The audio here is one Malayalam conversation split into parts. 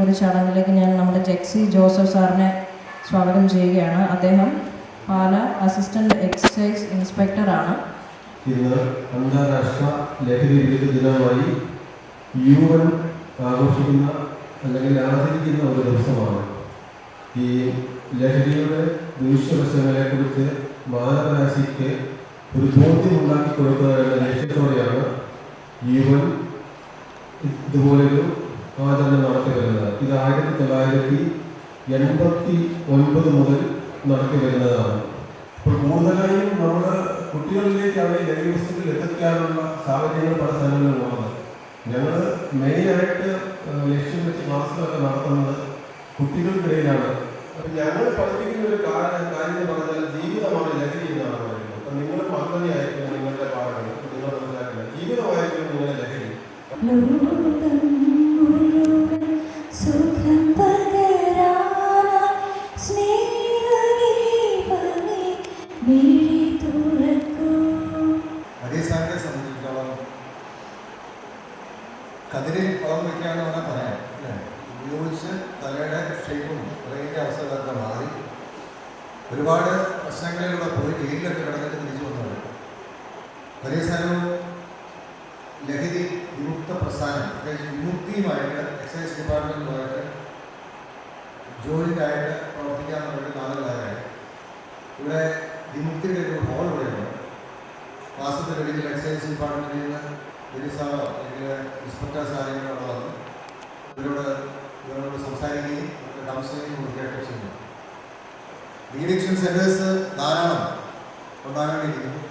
ഒരു ചടങ്ങിലേക്ക് ഞാൻ നമ്മുടെ ജെക്സി ജോസഫ് സാറിനെ സ്വാഗതം ചെയ്യുകയാണ്. അദ്ദേഹം പാല അസിസ്റ്റന്റ് എക്സൈസ് ഇൻസ്പെക്ടറാണ് ഇന്ന് അന്താരാഷ്ട്ര ലഹരി വിരുദ്ധ ദിനമായി യു എൻ ആഘോഷിക്കുന്ന അല്ലെങ്കിൽ ആദരിക്കുന്ന ഒരു ദിവസമാണ്. ഈ ലഹരിയുടെ ദൂഷ്യവശങ്ങളെക്കുറിച്ച് മാനവരാശിക്ക് ഒരു ബോധ്യമുണ്ടാക്കി കൊടുക്കുക എന്ന ലക്ഷ്യത്തോടെയാണ് യു എൻ ഇതുപോലൊരു ആചരണം നടത്തി വരുന്നത് ഇത് ആയിരത്തി തൊള്ളായിരത്തി എൺപത്തി ഒൻപത് മുതൽ നടത്തി വരുന്നതാണ് ഇപ്പോൾ കൂടുതലായും നമ്മുടെ കുട്ടികളിലേക്കാണ് വസ്തുക്കൾ എത്തിക്കാനുള്ള സാഹചര്യങ്ങൾ പല സ്ഥലങ്ങളിലും ഉള്ളത്. ഞങ്ങൾ മെയിനായിട്ട് ലക്ഷ്യം വെച്ച് ക്ലാസ്സുകളൊക്കെ നടത്തുന്നത് കുട്ടികൾക്കിടയിലാണ് അപ്പം ഞങ്ങൾ പഠിപ്പിക്കുന്ന ഒരു കാര്യം എന്ന് പറഞ്ഞാൽ ജീവിതമാണ് ലഹരി എന്നാണ് പറയുന്നത്. അപ്പം നിങ്ങൾ പദ്ധതിയായിരിക്കും നിങ്ങളുടെ പാഠങ്ങൾ നിങ്ങൾ മനസ്സിലാക്കുന്നത്. ജീവിതമായിരിക്കും നിങ്ങളുടെ ലഹരി ബ്രെയിന്റെ അവസ്ഥകളൊക്കെ മാറി. ഒരുപാട് പ്രശ്നങ്ങളിലൂടെ പോയി ജയിലിലൊക്കെ കിടന്നിട്ട് തിരിച്ചു വന്നത് സ്ഥലവും ലഹരി വിമുക്ത പ്രസ്ഥാനം പ്രത്യേകിച്ച് വിമുക്തിയുമായിട്ട് എക്സൈസ് ഡിപ്പാർട്ട്മെന്റുമായിട്ട് ജോലിക്കായിട്ട് പ്രവർത്തിക്കാൻ വേണ്ടി നാളുകളായി ഇവിടെ വിമുക്തിയുടെ ഒരു ഹോൾ ഇവിടെയുണ്ട് മാസത്തിൽ ഒരിക്കൽ എക്സൈസ് ഡിപ്പാർട്ട്മെന്റിൽ നിന്ന് പോലീസാറോ അല്ലെങ്കിൽ ഇൻസ്പെക്ടർ സാറിനോട് വന്ന് ഇവരോട് ഇവരോട് സംസാരിക്കുകയും കൗൺസിലിംഗ് കൊടുക്കുകയൊക്കെ ചെയ്യുന്നു. ഡീഡിക്ഷൻ സെന്റേഴ്സ് ധാരാളം ഉണ്ടാകേണ്ടിയിരിക്കുന്നു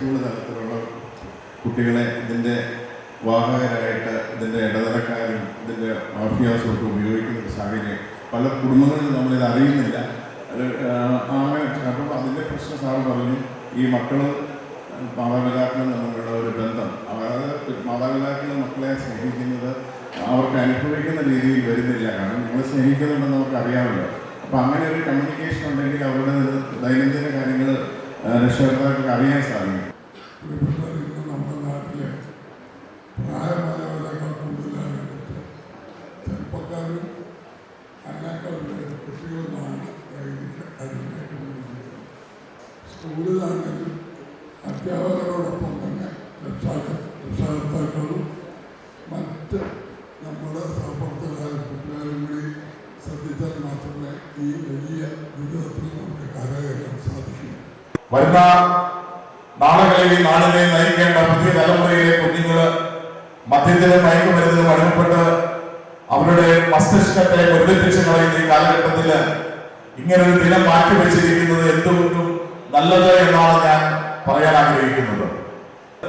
തല ഹൈസ്കൂൾ തലത്തിലുള്ള കുട്ടികളെ ഇതിന്റെ വാഹകരായിട്ട് ഇതിന്റെ ഇടനിലക്കാരും ഇതിന്റെ മാഫിയാസും ഒക്കെ ഉപയോഗിക്കുന്ന ഒരു സാഹചര്യം. പല കുടുംബങ്ങളിലും നമ്മളിത് അറിയുന്നില്ല. അങ്ങനെ അപ്പം അതിന്റെ പ്രശ്നം സാറ് പറഞ്ഞു ഈ മക്കൾ മാതാപിതാക്കളും തമ്മിലുള്ള ഒരു ബന്ധം അതായത് മാതാപിതാക്കൾ മക്കളെ സ്നേഹിക്കുന്നത് അവർക്ക് അനുഭവിക്കുന്ന രീതിയിൽ വരുന്നില്ല. കാരണം നിങ്ങൾ സ്നേഹിക്കുന്നുണ്ടെന്ന് നമുക്ക് അറിയാമല്ലോ. അപ്പം അങ്ങനെ ഒരു കമ്മ്യൂണിക്കേഷൻ ഉണ്ടെങ്കിൽ അവരുടെ ദൈനംദിന കാര്യങ്ങൾ രക്ഷകർത്താക്കൾക്ക് അറിയാൻ സാധിക്കും. നമ്മുടെ നാട്ടിലെ പ്രായമായവരെക്കാൾ കൂടുതലായിട്ട് ചെറുപ്പക്കാരും അതിനേക്കാളും കുട്ടികളുമാണ് അടിമയായിട്ടുള്ളത് സ്കൂളിലാണെങ്കിലും അധ്യാപകരോടൊപ്പം തന്നെ രക്ഷാക രക്ഷാകർത്താക്കളും മറ്റ് നമ്മുടെ സഹപ്രവർത്തകരായ കുട്ടികളും കൂടി ശ്രദ്ധിച്ചാൽ മാത്രമേ ഈ വലിയ ദുരിതത്തിൽ നമുക്ക് കരകയറാൻ സാധിക്കൂ. വരുന്ന നാളുകളിൽ ഈ നാടിനെ നയിക്കേണ്ട പുതിയ തലമുറയിലെ കുഞ്ഞുങ്ങൾ മദ്യത്തിനും മയക്കുമരുന്നിനും അടിമപ്പെട്ട് അവരുടെ മസ്തിഷ്കത്തെ മുരടിപ്പിച്ച് കളയുന്ന ഈ കാലഘട്ടത്തിൽ ഇങ്ങനൊരു ദിനം മാറ്റിവെച്ചിരിക്കുന്നത് എന്തുകൊണ്ടും നല്ലത് എന്നാണ് ഞാൻ പറയാൻ ആഗ്രഹിക്കുന്നത്.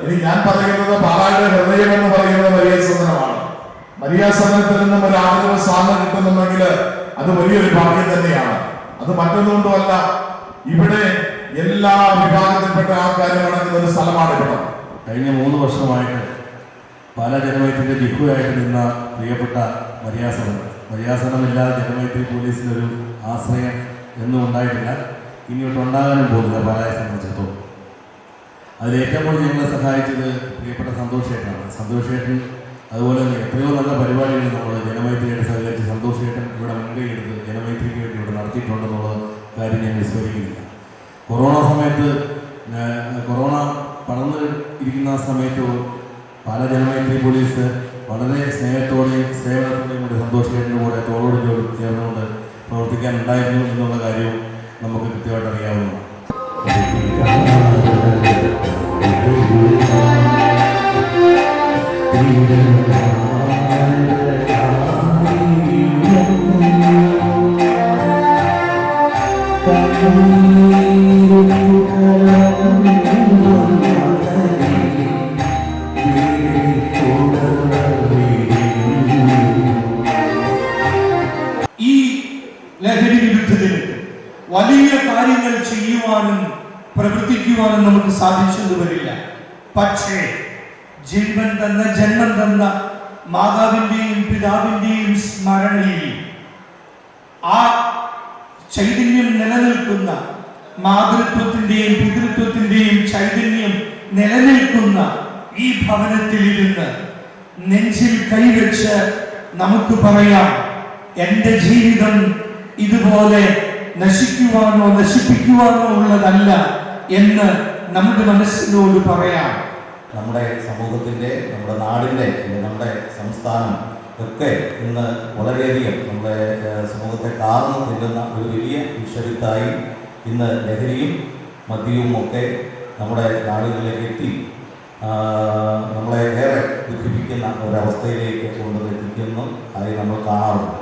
ഇനി ഞാൻ പറയുന്നത് പാലായുടെ ഹൃദയം എന്ന് പറയുന്നത് മരിയാസദനമാണ് മരിയാസദനത്തിൽ നിന്നും ഒരു ആദരവ് സ്ഥാനം കിട്ടുന്നുണ്ടെങ്കിൽ അത് വലിയൊരു ഭാഗ്യം തന്നെയാണ്. അത് മറ്റൊന്നുകൊണ്ടുമല്ല ഇവിടെ എല്ലാ വിഭാഗത്തിൽപ്പെട്ട ആൾക്കാരും അടങ്ങുന്ന ഒരു സ്ഥലമാണ് ഇവിടെ. കഴിഞ്ഞ മൂന്ന് വർഷമായിട്ട് പല ജനമയത്തിന്റെ ജിഹുവായിട്ട് നിന്ന പ്രിയപ്പെട്ട മര്യാസനം മര്യാസനമില്ലാതെ ജനമൈത്രി പോലീസിനൊരു ആശ്രയം എന്നും ഉണ്ടായിട്ടില്ല. ഇനിയൊട്ടുണ്ടാകാനും പോകുന്നില്ല പാലായെ സംബന്ധിച്ചിടത്തോളം. അതിൽ ഏറ്റവും കൂടുതൽ ഞങ്ങളെ സഹായിച്ചത് പ്രിയപ്പെട്ട സന്തോഷേട്ടനാണ്. സന്തോഷേട്ടൻ അതുപോലെ തന്നെ എത്രയോ നല്ല പരിപാടികൾ നമ്മൾ ജനമൈത്രിയായിട്ട് സഹകരിച്ച് സന്തോഷേട്ടൻ ഇവിടെ മുൻകൈ എടുത്ത് ജനമൈത്രിക്ക് വേണ്ടി ഇവിടെ നടത്തിയിട്ടുണ്ടെന്നുള്ള കാര്യം ഞാൻ വിസ്മരിക്കുന്നില്ല. കൊറോണ സമയത്ത് കൊറോണ പടർന്നു ഇരിക്കുന്ന സമയത്ത് പല ജനമൈത്രി പോലീസ് വളരെ സ്നേഹത്തോടെയും സേവനത്തോടെയും കൂടി സന്തോഷത്തിന്റെ കൂടെ തോളോട് ചോട് ചേർന്നുകൊണ്ട് പ്രവർത്തിക്കാനുണ്ടായിരുന്നു എന്നുള്ള കാര്യവും നമുക്ക് കൃത്യമായിട്ട് അറിയാവുന്നതാണ് ും. ജീവിക്കുവാനും നമുക്ക് സാധിച്ചെന്ന് വരില്ല. പക്ഷേ ജീവൻ തന്ന ജന്മം തന്ന മാതാവിന്റെയും പിതാവിന്റെയും സ്മരണയിൽ ആ ചൈതന്യം നിലനിൽക്കുന്ന മാതൃത്വത്തിന്റെയും പിതൃത്വത്തിന്റെയും ചൈതന്യം നിലനിൽക്കുന്ന ഈ ഭവനത്തിൽ ഇരുന്ന് നെഞ്ചിൽ കൈവച്ച് നമുക്ക് പറയാം എന്റെ ജീവിതം ഇതുപോലെ നശിക്കുവാനോ നശിപ്പിക്കുവാനോ ഉള്ളതല്ല. എന്ന് നമ്മുടെ മനസ്സിനോട് പറയാം. നമ്മുടെ സമൂഹത്തിന്റെ നമ്മുടെ നാടിന്റെ നമ്മുടെ സംസ്ഥാനം ഒക്കെ ഇന്ന് വളരെയധികം നമ്മുടെ സമൂഹത്തെ കാർന്നു തിന്നുന്ന ഒരു വലിയ വിഷയത്തായി ഇന്ന് ലഹരിയും മദ്യവും ഒക്കെ നമ്മുടെ നാടുകളിലേക്ക് എത്തി. നമ്മളെ ഏറെ ദുഃഖിപ്പിക്കുന്ന ഒരവസ്ഥയിലേക്ക് കൊണ്ടുവന്നെത്തിക്കുന്നു ആയി നമ്മൾ കാണാറുണ്ട്.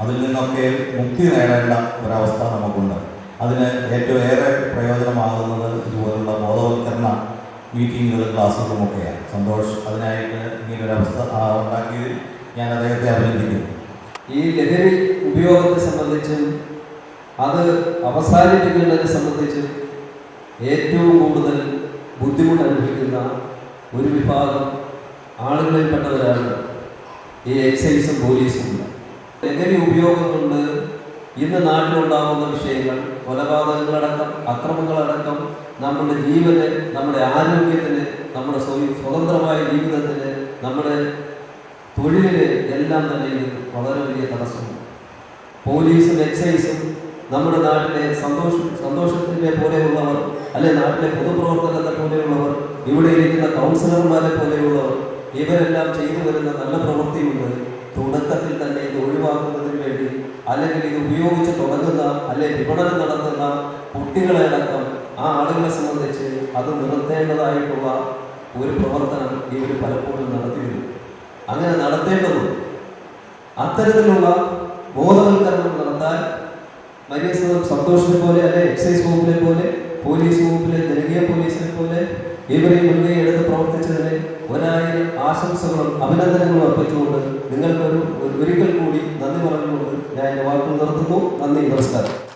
അതിൽ നിന്നൊക്കെ മുക്തി നേടേണ്ട ഒരവസ്ഥ നമുക്കുണ്ട്. അതിന് ഏറ്റവും ഏറെ പ്രയോജനമാകുന്നത് ഇതുപോലുള്ള ബോധവൽക്കരണ മീറ്റിങ്ങുകളും ക്ലാസ്സുകളും ഒക്കെയാണ്. സന്തോഷ് അതിനായിട്ട് ഇങ്ങനൊരവസ്ഥ ഉണ്ടാക്കിയതിൽ ഞാൻ അദ്ദേഹത്തെ അഭിനന്ദിക്കുന്നു. ഈ ലഹരി ഉപയോഗത്തെ സംബന്ധിച്ചും അത് അവസാനിപ്പിക്കുന്നതിനെ സംബന്ധിച്ചും ഏറ്റവും കൂടുതൽ ബുദ്ധിമുട്ട് അനുഭവിക്കുന്ന ഒരു വിഭാഗം ആളുകളിൽപ്പെട്ടവരാണ് ഈ എക്സൈസും പോലീസും. ലഹരി ഉപയോഗം കൊണ്ട് ഇന്ന് നാട്ടിലുണ്ടാകുന്ന വിഷയങ്ങൾ കൊലപാതകങ്ങളടക്കം അക്രമങ്ങളടക്കം നമ്മുടെ ജീവന് നമ്മുടെ ആരോഗ്യത്തിന് നമ്മുടെ സ്വതന്ത്രമായ ജീവിതത്തിന് നമ്മുടെ തൊഴിലിന് എല്ലാം തന്നെ വളരെ വലിയ തടസ്സമാണ്. പോലീസും എക്സൈസും നമ്മുടെ നാട്ടിലെ സന്തോഷ സന്തോഷത്തിനെ പോലെയുള്ളവർ അല്ലെ നാട്ടിലെ പൊതുപ്രവർത്തകരെ പോലെയുള്ളവർ ഇവിടെ ഇരിക്കുന്ന കൗൺസിലർമാരെ പോലെയുള്ളവർ ഇവരെല്ലാം ചെയ്തു വരുന്ന നല്ല പ്രവൃത്തിയുണ്ട്. തുടക്കത്തിൽ തന്നെ ഇത് ഒഴിവാക്കുന്നതിന് വേണ്ടി അല്ലെങ്കിൽ ഇത് ഉപയോഗിച്ച് തുടങ്ങുന്ന അല്ലെ വിപണനം നടത്തുന്ന കുട്ടികളെ അടക്കം ആ ആളുകളെ സംബന്ധിച്ച് അത് നിർത്തേണ്ടതായിട്ടുള്ള ഒരു പ്രവർത്തനം ഇവർ പലപ്പോഴും നടത്തിയിരുന്നു. അങ്ങനെ നടത്തേണ്ടതുണ്ട് അത്തരത്തിലുള്ള ബോധവൽക്കരണം നടത്താൻ വലിയ സന്തോഷത്തെ പോലെ അല്ലെ എക്സൈസ് വകുപ്പിനെ പോലെ പോലീസ് വകുപ്പിലെ ജനകീയ പോലീസിനെ പോലെ ഇവരെ മുന്നേ എടുത്ത് പ്രവർത്തിച്ചതിന് ഒരായിരം ആശംസകളും അഭിനന്ദനങ്ങളും അർപ്പിച്ചുകൊണ്ട് നിങ്ങൾക്കൊരു ഒരിക്കൽ കൂടി നന്ദി പറഞ്ഞുകൊണ്ട് ഞാൻ എന്റെ വാക്കുകൾ നിർത്തുന്നു. നന്ദി നമസ്കാരം.